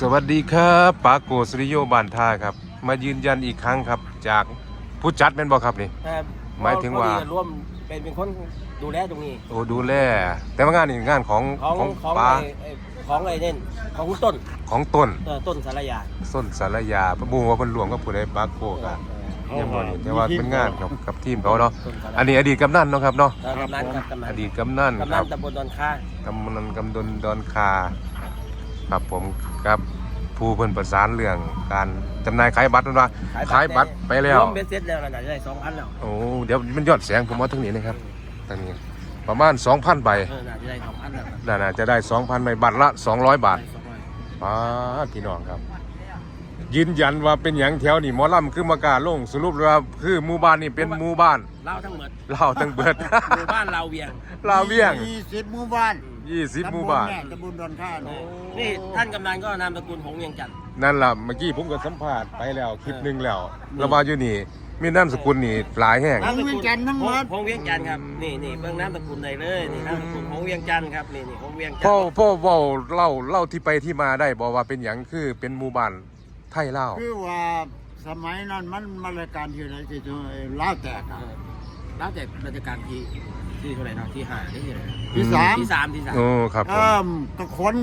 สวัสดีครับปาโกสุริโยบานท่าครับ มายืนยันอีกครั้งครับ จากผู้จัดเป็นบ่ครับนี่ ครับหมายถึงว่าเขร่วมเป็นเป็นคนดูแลตรงนี้ โอ้ดูแลแต่ว่างานนี่งานของของของของป้าไอ้ไอ้ของไอ้เน่นของคุณต้นของต้นเออต้นสารยาส้นสารยาพระบูว่าเพิ่นรวมกับผู้ใดปาโกกันยังบ่รู้แต่ว่าเป็นงานกับกับทีมเขาเนาะต้นสารอันนี้อดีตกำนันเนาะครับเนาะเออกำนันครับกำนัอนดีตกำนันกำคนัรันบตำบลดอนค่ากำนันกำดนดอนคา ครับผมครับผู้เพิ่นประสานเรื่องการจำหน่ายขายบัตรนั่นว่าขายบัตรไปแล้วรวมเป็นเสร็จแล้วนะน่าจะได้สองพันแล้วโอ้เดี๋ยวมันยอดแสงผมว่าทั้งนี้นะครับทั้งนี้ประมาณ 2,000ใบเออน่าจะได้สองพันแล้วครับน่าน่าจะได้ 2,000ใบบัตรละ 200 บาทได้สองร้อยป้าดพี่น้องครับ ยืนยันว่าเป็นอย่างแถวนี่หมอลำคือมากล้าลงสรุปว่าคือหมู่บ้านนี่เป็นหมู่บ้านเล่าทั้งหมดเล่าทั้งเบิดหมู่บ้านเราเวียงลาวเวียงยี่สิบหมู่บ้าน 20หมู่บ้าน ตำบลเยตำบลดอนข้าเอเนอนี่ท่านกำนันก็นามสกุลหงส์เวียงจันทร์ นั่นล่ะเมื่อกี้ผมก็สัมภาษณ์ไปแล้วคลิปหนึงแล้วแล้วว่าอยู่นี่ มีนามสกุลนี่หลายแห่งหงส์เวียงจันทร์ทั้งหมด หงส์เวียงจันทร์ครับ นี่นี่เบิ่งนามสกุลใดเลยนี่นามสกุลหงส์เวียงจันทร์ครับ นี่นี่หงส์เวียงจันทพ่อร์พ่อเว้าเล่าเล่าที่ไปที่มาได้บอกว่าเป็นหยังคือเป็นหมู่บ้านไทยลาวคือว่าสมัยนั้นมันมารายการที่ไหนที่จะล้าวแตกเออะอแล้วแต่ราชการที่ ที่เท่าไหร่เนาะที่ห้าที่เท่าไหร่ที่สามที่สามที่สามโอ้ครับผเอิ่มมตะขน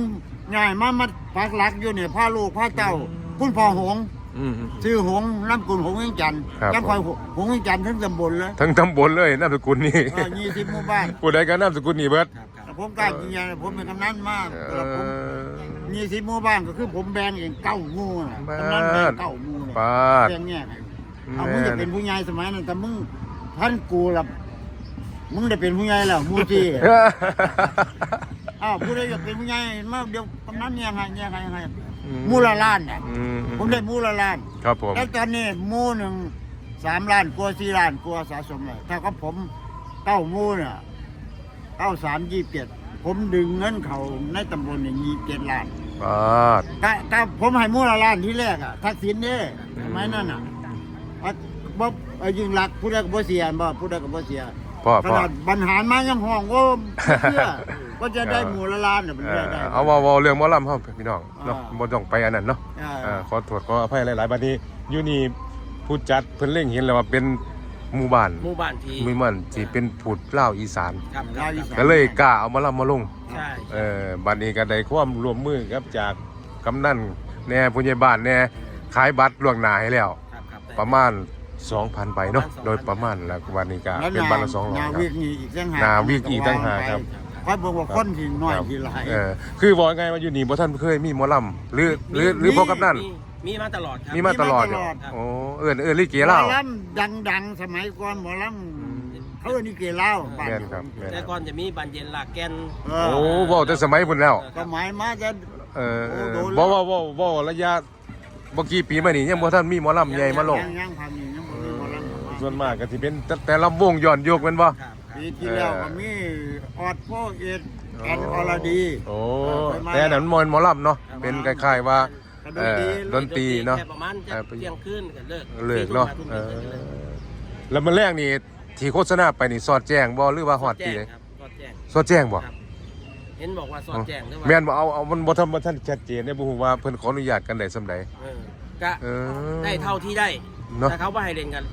ง่ายมามาพักหลักอยู่เนี่ยผ้าลูกผ้าเจ้าคุณพ่อหงส์อืมอืม ชื่อหงส์น้ำกุลหงส์เวียงจันทร์ครับยังคอยหงส์เวียงจันทร์ทั้งตำบลเลยทั้งตำบลเลยนามสกุลนี่ยี่สิบหมู่บ้านผู้ใดก็นามสกุลนี่เบิดครับครับแต่ผมกล้ายืนยันผมเป็นกำนันมากเอแต่ผมอยี่สิบหมู่บ้านก็คือผมแบ่งเองเก้าหมู่น่ะบ้ากำนันแบ่งเก้าหมู่เนี่ยปาด แบ่งแยกให้เอามึงจะเป็นผู้ใหญ่สมัยนั้นแต่มึงท่านกูล่ะ มึงได้เป็นผู้ใหญ่แล้วหมู่ที่อ้าวผู้ใดอยากเป็นผู้ใหญ่มาเดี๋ยวกำนันแยกให้แยกให้ให้หมู่ละล้านเนี่ยอืมผมได้หมู่ละล้านครับผมแล้วตอนนี้หมู่หนึ่งสามล้านกว่าสี่ล้านกว่าสะสมเลยถ้ากับผมเก้าหมู่เนี่ยเก้าสามยี่สิบเจ็ดผมดึงเงินเขาในตำบลเนี่ยยี่สิบเจ็ดล้าน ปาด ถ้าถ้าผมให้หมู่ละล้านที่แรกอะทักษิณเนี่ยสมัยนั้นอะอะบ่เอายิงหลักผู้ใดก็บ่เสียบ่ผู้ใดก็บ่เสีย พ่อขพ่อ นาดบรรหารมายังห้องว่าเชื่อว่าจะได้หมู่ละล้านน่ะมันเอได้อได้ เอาเว่าเว้าเรื่องหมอลำเฮาพี่น้องเนาะอ่า บ่ต้องไปอันนั้นเนาะอ่าอ่าขอโทษขออภัยหลายๆบัดนี้อยู่นี่ผู้จัดเพิ่นเล็งเห็นแล้วว่าเป็นหมู่บ้านหมู่บ้านที่หมู่บ้านที่เป็นพูดลาวอีสาน ครับครับครับก็เลยกล้าเอามาลำมาลง ใช่เออบัดนี้ก็ได้ความร่วมมือครับจากกำนันแหน่ผู้ใหญ่บ้านแหน่ขายบัตรล่วงหน้าให้แล้ว ครับครับแต่ประมาณ 2,000ใบเนาะประมาณ2,000โดยประมาณแล้ววันนี้ก็แล้วเป็นบัตรละ200นาครับวิกนี่อีกต่างหากนาวิกอีกต่างหากครับคอยบอกว่าคนที่น้อยที่หลายเออคือบอกไงว่าอยู่นี่บ่ท่านเคยมีหมอลำหรือหรือหรือพอกำนันมีมีมาตลอดครับมีมาตลอดมีมาตลอดโอ้เอิ้นเอิ้นลิเกหมเล่าอลำดังๆ สมัยก่อนหมอลำเขาเรียกนี่เกเล่าบ้านแม่นครับแม่นแต่ก่อนจะมีบานเย็นหลากแกนเอโอ้อเว้าแต่สมัยพุ่นแล้วสมัยมาจะเออเออโอ้โดนบ่ว่าบ่บ่ระยะบ่กี่ปีมานี่ยังบ่ท่านมีหมอลำใหญ่มาลง ส่วนมากก็สิเป็นแต่แต่ลำวงย้อนยุคแม่นบ่ ครับครับปีที่แล้วก็มีออดโฟเอ็ดแอนออลดี โอ้เออเคยมาแต่อันนั้นมันหมอลำเนาะเป็นคล้ายๆว่าดนเอ่อตรีดนตรีเนาะ แค่ประมาณจะเออเที่ยงคืนก็เลิกเลิกเนาะทุ่มเอทุ่มอครึ่งก็เลิกแล้วมันแรกนี่ที่โฆษณาไปนี่สอดแจ้งบ่หรือว่าฮอดตีแจ้งครับสอดแจ้งสอดแจ้งบ่ครับเห็นบอกว่าสอดแจ้งหรือว่าแม่นบ่เอาเอามันบ่ทำบ่ทันชัดเจนเนี่ยบ่ฮู้ว่าเพิ่นขออนุญาตกันได้ส่ำใด เออกะเออได้เท่าที่ได้เนาะถ้าเขาว่าให้เล่นกัน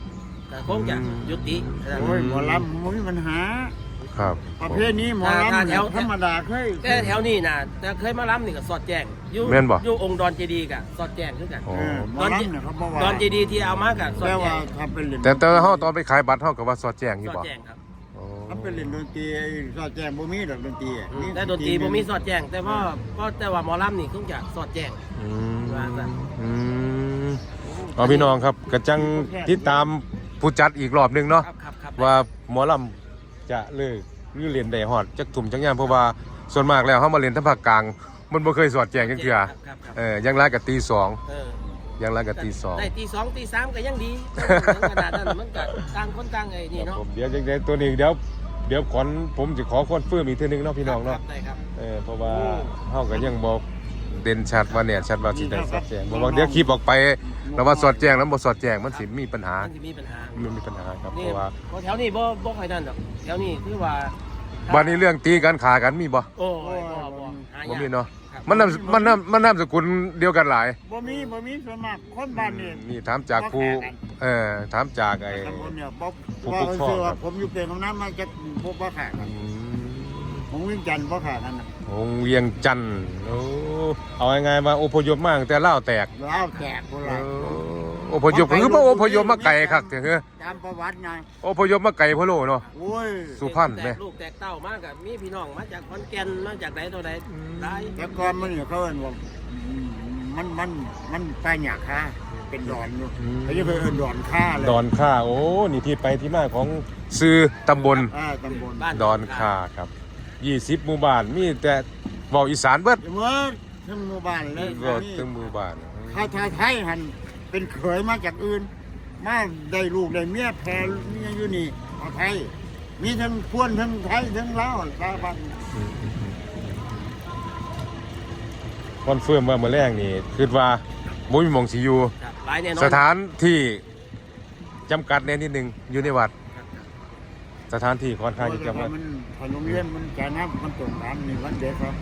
แต่คงจะอืมยุติโอ้ยหมอลำมันมีปัญหา ครับประเภทนี้หมอลำเนี่ยธรรมดาเคยแต่แถวนี้นะแต่เคยมาล้ำนี่ก็สอดแจ้งอยู่แม่นบ่ อยู่องค์ดอนเจดีย์กะสอดแจ้งคือกัน โอ้เออหมอลำเนี่ยเขาบอกว่าดอนเจดีย์ที่เอามากะสอดแปลแจ้ว่างทำเป็นเล่นแต่แต่เฮาตอนไปขายบัตรเฮาก็ว่าสอดแจ้งอยู่สอดบ่แจ้งครับโอ้ทำเป็นเล่นดนตรีสอดแจงบ่มีดอกดนตรีอะแต่ดนตรีผมมีสอดแจ้ง แต่ว่าก็แต่ว่าหมอลำนี่คงจะสอดแจ้ง อืมว่าซะอืมเอาพี่น้องครับกระจังติดตาม ผู้จัดอีกรอบหนึงเนาะครับครับครับว่าหมอลำจะเลิกหรือเรียนได้ฮอดจักทุ่มจักยามเพราะว่าส่วนมากแล้วเฮามาเรียนทั้งภาคกลาง มันบ่เคยสอดแจ้งจังเทื่อครับครับครับเออยังไรกับตีสองเออยังไรกับตีสอง ได้ตีสองตีสามก็ยังดีขนาดนั้นมันก็ต่างคนต่างไอ้นี่ครับเนาะผมเดี๋ยวจังไดตัวนี้เดี๋ยวเดี๋ยวขอนผมจะขอคอนเฟิร์มอีกเทีนึงเนาะพี่น้องครัเนาะบได้ครับ เออเพราะว่าเฮาก็ยังบ่เด่นชัดว่าเนี่ยชัดว่าสิได้สอดแจ้งบ่ว่าเดี๋ยวคลิปออกไป แล้วว่าสอดแจ้งแล้วบ่สอดแจ้งมันสิมีปัญหา มันจะมีปัญหามันมีปัญหาครับเพนี่ราะว่าเพราะแถวนี้บ่บ่ค่อยนั่นดอกแถวนี้คือว่าวันนี้เรื่องตีกันขากันมีบ่โอ้ยบ่บ่หาบ่ยากมีเนาะมันนามมันนามมันนามสกุลเดียวกันหลาย บ่มีบ่มีส่วนมากคนบ้านนี่นี่ถามจากผู้เออถามจากไอ้ ตำบลเนี่ยบ่ผู้ว่าปกครองเชื่อครัว่าบผมอยู่เป็นกำนันมาจะพบว่าขากันอืม ผมวิ่งจันทร์บ่ขากันน่ะวงเวียงจันทน์โอ้เอาไงายๆมาอพยพมากแต่เล่าวแตกแล้วแจกคนเอละออพยพคือบ่อพยพมาไกลคักเถอะเฮ้อตามประวัติไงอพยพมาไกลพะโลเนาะ โอ้ยสุพรรณไหมแตกลูกแตกเต้ามากกับมีพี่น้องมาจากขอนแก่นมาจากไหนตัวใดได้แต่ก่อนมันเนี่ยเขาเอิ้นว่าอืมมันมันมันไปหยาค่าเป็นดอนอยู่เขาจะไปเอิ้นดอนค่าเลยดอนค่าโอ้นี่ที่ไปที่มาของซื้อตำบลอ่าตำบล บ้านดอนค่าครับ 20หมู่บ้าน มีแต่เว้าอีสานเบิดเมื่อถึงหมู่บ้านเลยเว้าถึงหมู่บ้านถ้าถ้าไทยหันเป็นเขยมาจากอื่น มาได้ลูกได้เมียแพรเมียอยู่นี่เอาไทย มีทั้งพวนทั้งไทยทั้งลาวสารพัดคอนเฟิร์มว่ามื้อแรกนี่คิดว่าบ่มีหม่องสิอยู่ครับหลายแน่นอน สถานที่จำกัดแน่นิดนึงอยู่ในวัด สถานที่ค่อนข้างจะจำกัดมันพอโรงเรียนมันจะนับมันตรงกันนี่วันเด็กครับ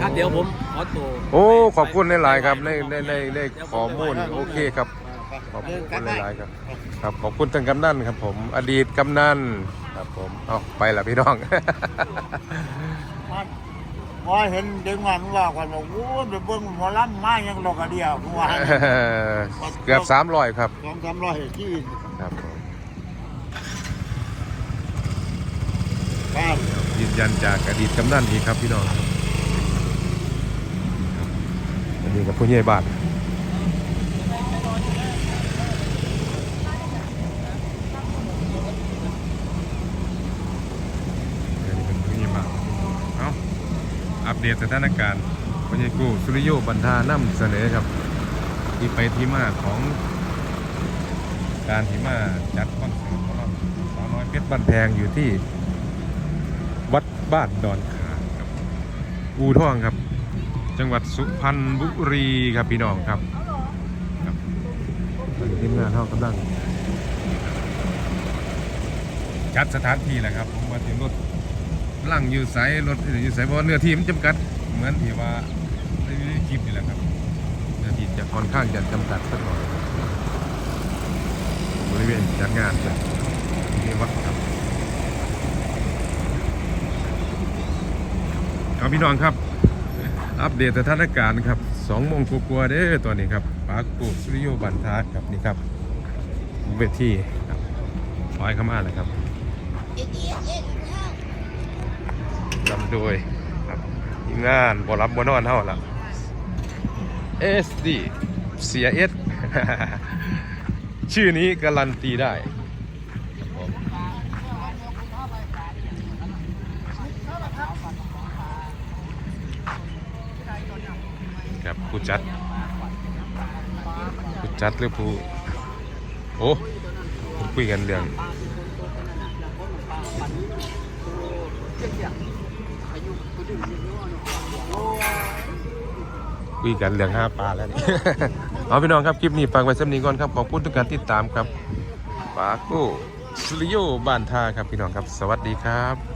ครับเดี๋ยวผมขอตัวโอ้ขอบคุณหลายๆครับในในในในข้อมูลโอเคครับขอบคุณหลายๆครับครับขอบคุณท่านกำนันครับผม อดีตกำนันครับผมเอาไปละพี่น้องมันพอเห็นเด็กมันว่ากันบอกโอ้ยไปเบิ่งหมอลำมายังหลอกกระเดียวกูว่าเกือบสามร้อยครับสองสามร้อยชีวิต ครับยืนยันจากอดีตกำนันอีกครับพี่น้องอันนี้กับผู้ใหญ่บ้านอันนี้เป็นผู้ใหญ่บ้านเอาอัปเดตสถานการณ์ผู้ใหญ่กู้สุริโยบรรทานำเสนอครับ ที่ไปที่มาของการที่มาจัดคอนเสิร์ตของเราสาวน้อยเพชรบ้านแพงอยู่ที่ บ้านดอนขาครับอูท่องครับ จังหวัดสุพรรณบุรีครับพี่น้องครับครับทีมงานเท่ากำลังจัดสถานที่แหละครับผมมาถึงรถลังอยู่ไสรถอยู่ไสเพราะเนื้อที่มันจำกัด เหมือนที่ว่าในคลิปนี่แหละครับเนื้อที่จะค่อนข้างจะจำกัดสักหน่อยบริเวณจัดงานครับที่วัดครับ ครับพี่น้องครับ อัปเดตสถานการณ์ครับสองโมงกว่าๆเด้อตอนนี้ครับปาร์คปูสุริโยบันทาครับนี่ครับเวทีครับร้อยเข้ามาเลยครับนำโดยครับทีมงานบ่รับบ่นอนเท่าละ SD เสียเอสชื่อนี้การันตีได้ครับผม ครับ ผู้จัด ผู้จัดหรือผู้ โอ้คุยกันเรื่องคุยกันเรื่องห้าปลาแล้วนี่เอาพี่น้องครับ คลิปนี้ฝากไว้สำนี้ก่อนครับ ขอบคุณทุกการติดตามครับปาโก้สลิโยบ้านท่าครับพี่น้องครับ สวัสดีครับ